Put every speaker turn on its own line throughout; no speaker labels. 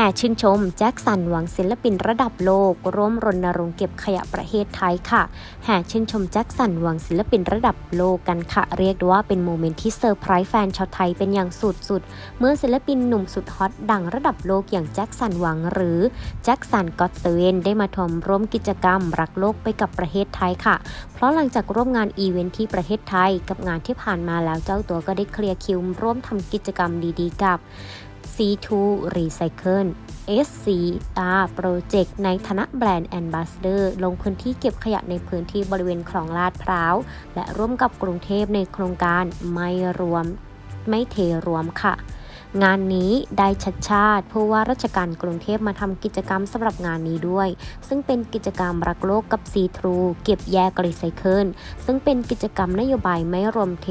ห่ชื่นชม แจ็คสันหวังศิลปินระดับโลก ร่วมรณรงค์เก็บขยะประเทศไทยค่ะแห่ชื่นชมแจ็คสันหวังศิลปินระดับโลกกันค่ะ เรียกได้ว่าเป็นโมเมนต์ที่เซอร์ไพรส์แฟนชาวไทยเป็นอย่างสุดๆ เมื่อศิลปินหนุ่มสุดฮอตดังระดับโลกอย่างแจ็คสันหวังหรือแจ็คสันก็อตเซเวนได้มาทวมร่วมกิจกรรม รักโลกไปกับประเทศไทยค่ะ เพราะหลังจากร่วมงานอีเวนท์ที่ประเทศไทยกับงานที่ผ่านมาแล้วเจ้าตัวก็ได้เคลียร์คิวร่วมทำกิจกรรมดีๆ กับ C2 Recycle SCR Project ในฐานะแบรนด์ Ambassador ลงพื้นที่เก็บขยะในพื้นที่บริเวณคลองลาดพร้าว และร่วมกับกรุงเทพในโครงการไม่รวมไม่เทรวมค่ะงานนี้ได้ชัดชาติผู้ว่าราชการกรุงเทพมาทำกิจกรรมสำหรับงานนี้ด้วย ซึ่งเป็นกิจกรรมรักโลกกับซีทรูเก็บแยกรีไซเคิลซึ่งเป็นกิจกรรมนโยบายไม่รวมเท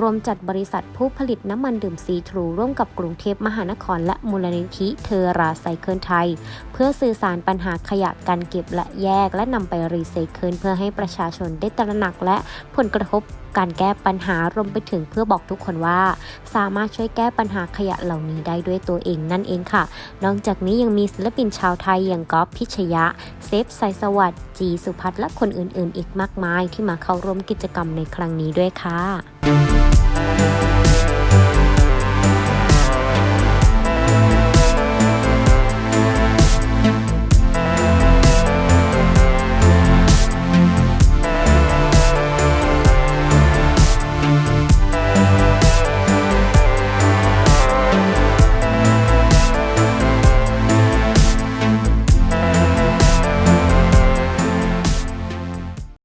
รวมจัดบริษัทผู้ผลิตน้ำมันดื่มซีทรูร่วมกับกรุงเทพมหานครและมูลนิธิเทอราไซเคิลไทย เพื่อสื่อสารปัญหาขยะการเก็บและแยกและนำไปรีไซเคิลเพื่อให้ประชาชนได้ตระหนักและผลกระทบการแก้ปัญหารวมไปถึงเพื่อบอกทุกคนว่า สามารถช่วยแก้ปัญหาขยะเหล่านี้ได้ด้วยตัวเองนั่นเองค่ะ นอกจากนี้ยังมีศิลปินชาวไทยอย่างก๊อฟพิชยะ เซฟไซสวัสด์จีสุพัฒน์และคนอื่นๆ อีกมากมายที่มาเข้าร่วมกิจกรรมในครั้งนี้ด้วยค่ะ you